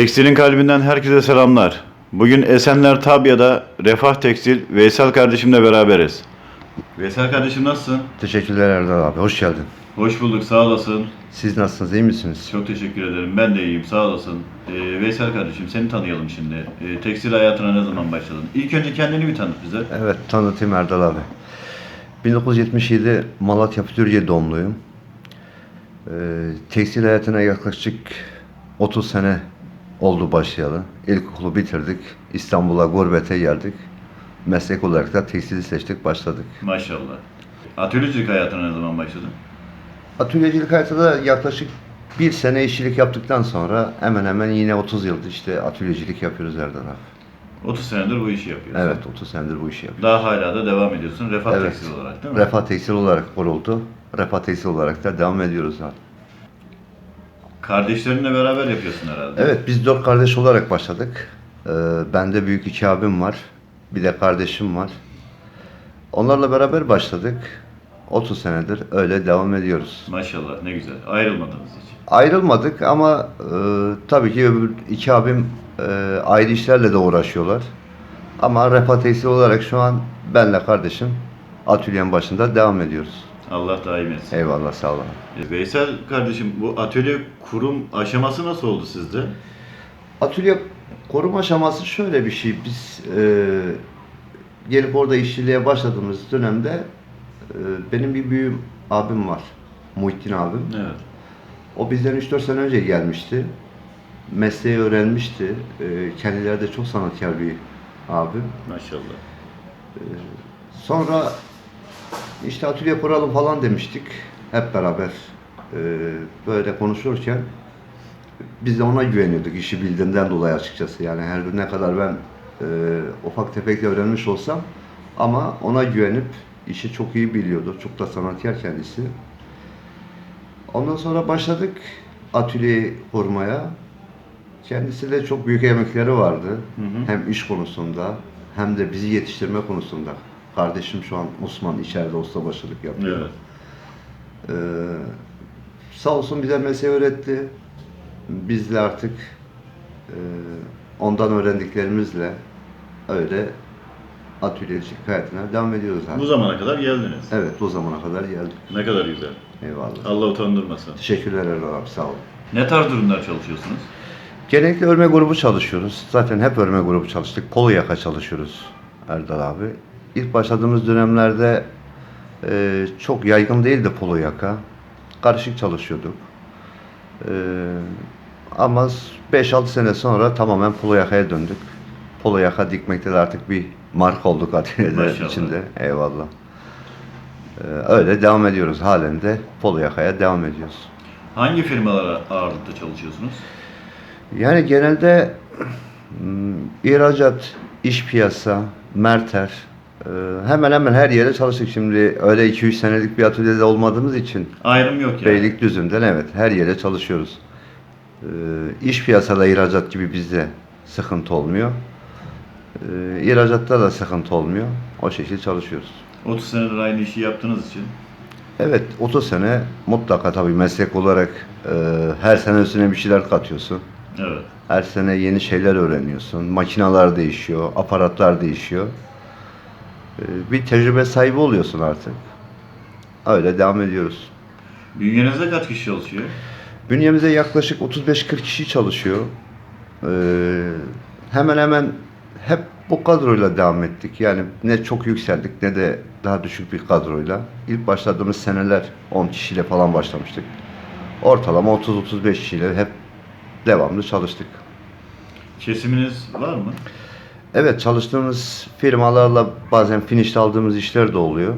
Tekstilin kalbinden herkese selamlar. Bugün Esenler Tabya'da Refah Tekstil Veysel kardeşimle beraberiz. Veysel kardeşim nasılsın? Teşekkürler Erdal abi. Hoş geldin. Hoş bulduk, sağ olasın. Siz nasılsınız? iyi misiniz? Çok teşekkür ederim. Ben de iyiyim, sağ olasın. Ee, Veysel kardeşim seni tanıyalım şimdi. Ee, tekstil hayatına ne zaman başladın? İlk önce kendini bir tanıt bize. Evet tanıtayım Erdal abi. 1977 Malatya Fütürge doğumluyum. Ee, tekstil hayatına yaklaşık 30 sene oldu başlayalı. İlkokulu bitirdik. İstanbul'a gurbete geldik. Meslek olarak da tekstili seçtik, başladık. Maşallah. Atölyecilik hayatına ne zaman başladın? Atölyecilik hayatında yaklaşık bir sene işçilik yaptıktan sonra hemen hemen yine 30 yıldır işte atölyecilik yapıyoruz Erdal abi. 30 senedir bu işi yapıyorsun. Evet 30 senedir bu işi yapıyoruz. Daha hala da devam ediyorsun Refah Evet. Tekstil olarak değil mi? Refah Tekstil olarak kuruldu. Refah Tekstil olarak da devam ediyoruz abi. Kardeşlerinle beraber yapıyorsun herhalde. Evet biz dört kardeş olarak başladık. Ee, bende büyük iki abim var. Bir de kardeşim var. Onlarla beraber başladık. 30 senedir öyle devam ediyoruz. Maşallah ne güzel. Ayrılmadınız hiç. Ayrılmadık ama e, tabii ki öbür iki abim e, ayrı işlerle de uğraşıyorlar. Ama Refah Tekstil olarak şu an benle kardeşim atölyenin başında devam ediyoruz. Allah daim etsin. Eyvallah sağ olun. E, Veysel kardeşim bu atölye kurum aşaması nasıl oldu sizde? Atölye koruma aşaması şöyle bir şey. Biz e, gelip orada işçiliğe başladığımız dönemde e, benim bir büyüğüm abim var. Muhittin abim. Evet. O bizden 3-4 sene önce gelmişti. Mesleği öğrenmişti. E, kendileri de çok sanatkar bir abim. Maşallah. Sonra işte atölye kuralım falan demiştik. Hep beraber e, böyle konuşurken biz de ona güveniyorduk işi bildiğinden dolayı açıkçası. Yani her ne kadar ben e, ufak tefek öğrenmiş olsam ama ona güvenip işi çok iyi biliyordu. Çok da sanatkar kendisi. Ondan sonra başladık atölyeyi kurmaya. Kendisi de çok büyük emekleri vardı. Hı hı. Hem iş konusunda hem de bizi yetiştirme konusunda. Kardeşim şu an Osman içeride ustabaşılık yapıyor. Evet. Ee, sağ olsun bize mesleği öğretti. Biz de artık e, ondan öğrendiklerimizle öyle atölyecilik hayatına devam ediyoruz Bu abi. zamana kadar geldiniz. Evet bu zamana kadar geldik. Ne kadar güzel. Eyvallah. Allah utandırmasın. Teşekkürler Erdoğan abi sağ olun. Ne tarz durumlar çalışıyorsunuz? Genellikle örme grubu çalışıyoruz. Zaten hep örme grubu çalıştık. Polo yaka çalışıyoruz Erdal abi. İlk başladığımız dönemlerde e, çok yaygın değildi polo yaka. Karışık çalışıyorduk. E, ama 5-6 sene sonra tamamen polo yakaya döndük. Polo yaka dikmekte de artık bir marka olduk atölyede Maşallah. içinde. Eyvallah. E, öyle devam ediyoruz. Halen de polo yakaya devam ediyoruz. Hangi firmalara ağırlıklı çalışıyorsunuz? Yani genelde mm, ihracat, iş piyasa, merter hemen hemen her yere çalıştık. Şimdi öyle 2-3 senelik bir atölyede olmadığımız için Ayrım yok yani. Beylikdüzü'nden evet her yere çalışıyoruz. E, iş piyasada ihracat gibi bizde sıkıntı olmuyor. E, ihracatta da sıkıntı olmuyor. O şekilde çalışıyoruz. 30 senedir aynı işi yaptığınız için. Evet 30 sene mutlaka tabii meslek olarak e, her sene üstüne bir şeyler katıyorsun. Evet. Her sene yeni şeyler öğreniyorsun. Makineler değişiyor, aparatlar değişiyor. Ee, Bir tecrübe sahibi oluyorsun artık. Öyle devam ediyoruz. Bünyenizde kaç kişi çalışıyor? Bünyemizde yaklaşık 35-40 kişi çalışıyor. Ee, hemen hemen hep bu kadroyla devam ettik. Yani ne çok yükseldik ne de daha düşük bir kadroyla. İlk başladığımız seneler 10 kişiyle falan başlamıştık. Ortalama 30-35 kişiyle hep devamlı çalıştık. Kesiminiz var mı? Evet çalıştığımız firmalarla bazen finişte aldığımız işler de oluyor.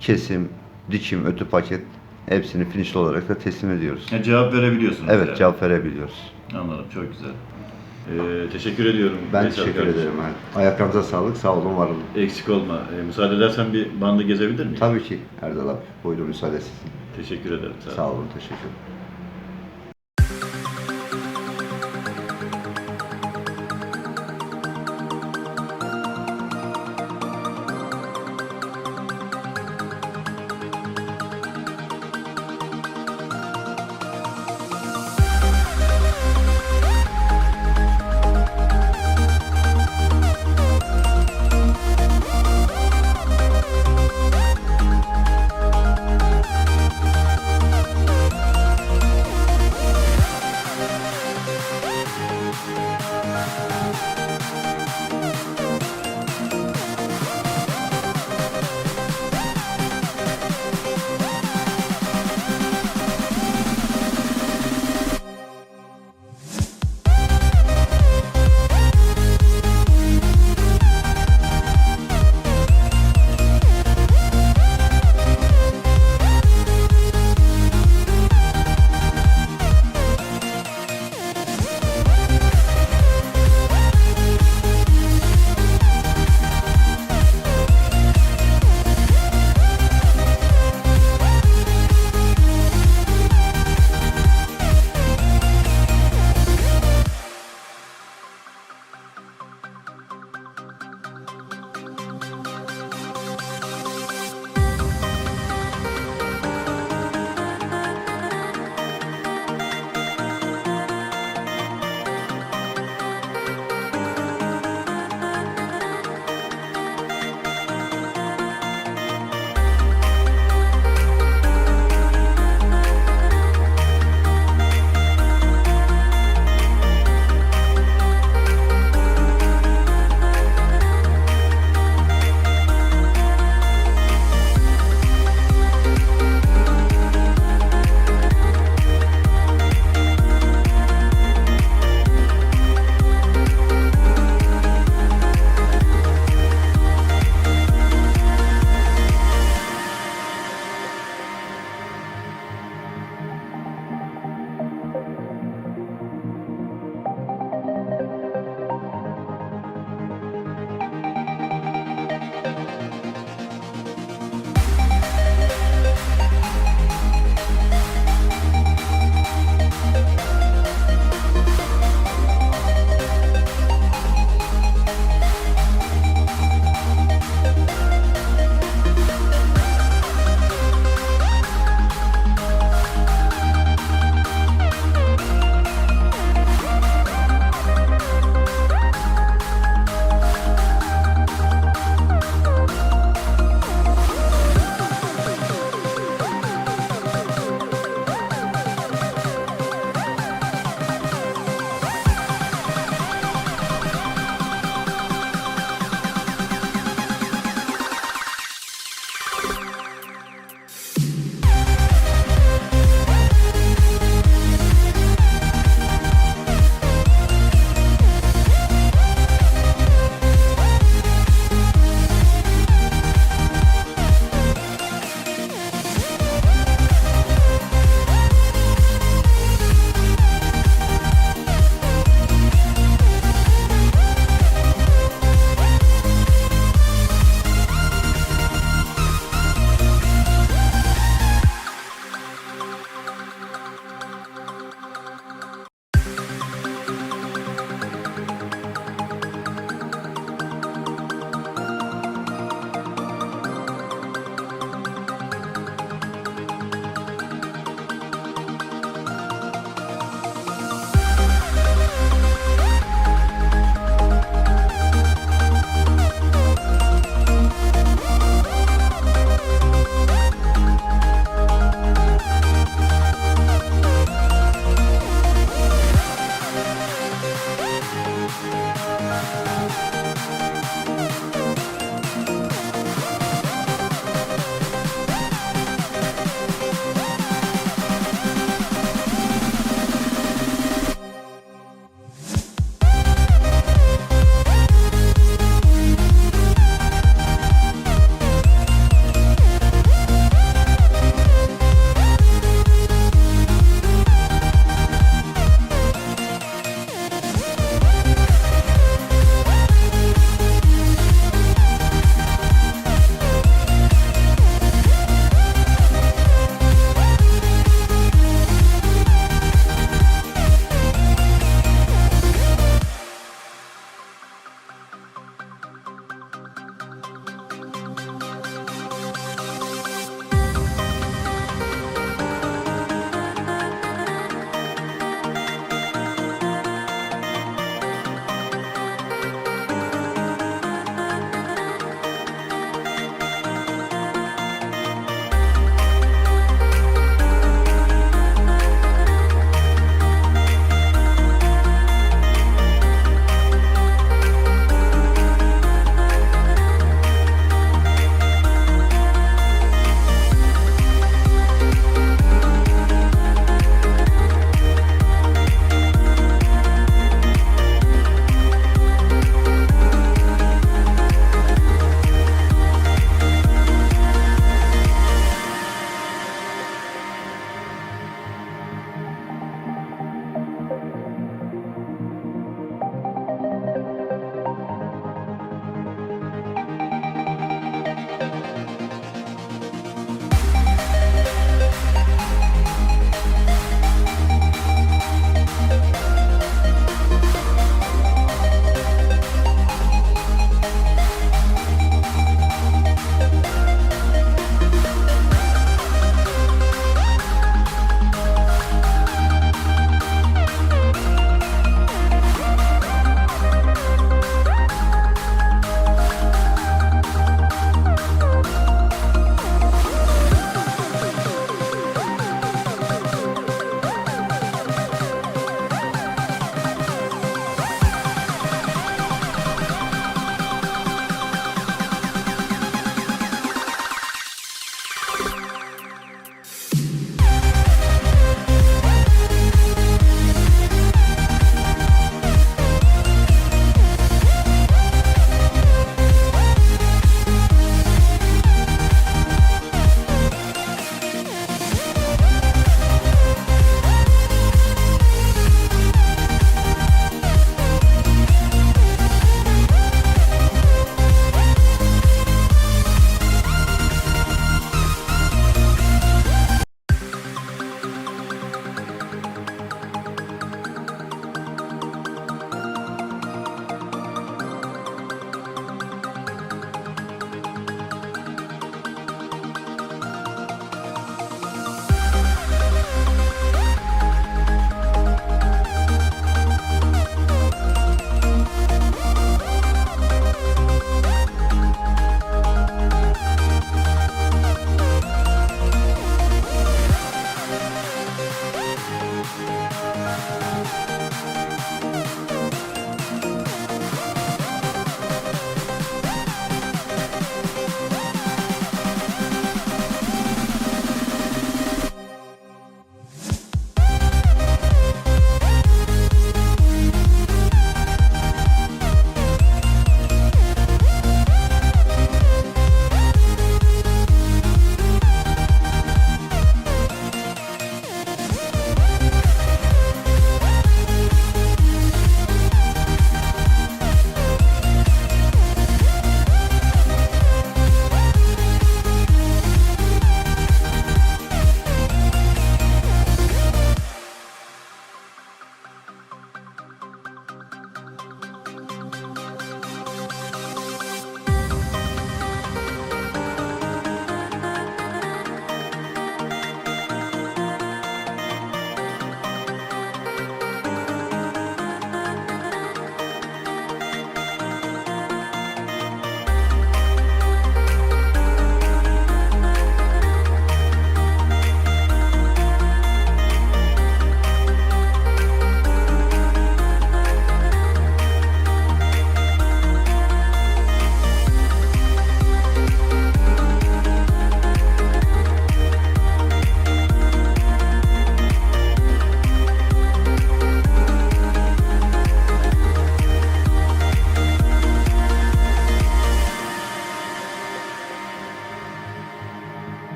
Kesim, dikim, ötü paket hepsini finişli olarak da teslim ediyoruz. Ha, cevap verebiliyorsunuz. Evet yani. cevap verebiliyoruz. Anladım. Çok güzel. Ee, teşekkür ediyorum. Ben Veysel teşekkür kardeşim. ederim. Ayaklarınıza sağlık, sağ olun, var olun. Eksik olma. Ee, müsaade edersen bir bandı gezebilir miyim? Tabii ki Erdal abi. Buyurun müsaade sizin. Teşekkür ederim. Sağ. Sağ olun, teşekkür ederim.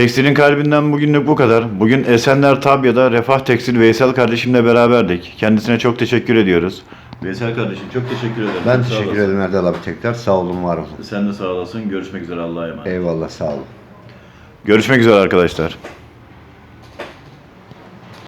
Tekstilin kalbinden bugünlük bu kadar. Bugün Esenler Tabya'da Refah Tekstil Veysel kardeşimle beraberdik. Kendisine çok teşekkür ediyoruz. Veysel kardeşim çok teşekkür ederim. Ben sağ teşekkür olasın. ederim Erdal abi tekrar. Sağ olun, var olun. Sen de sağ olasın. Görüşmek üzere Allah'a emanet. Eyvallah, sağ olun. Görüşmek üzere arkadaşlar.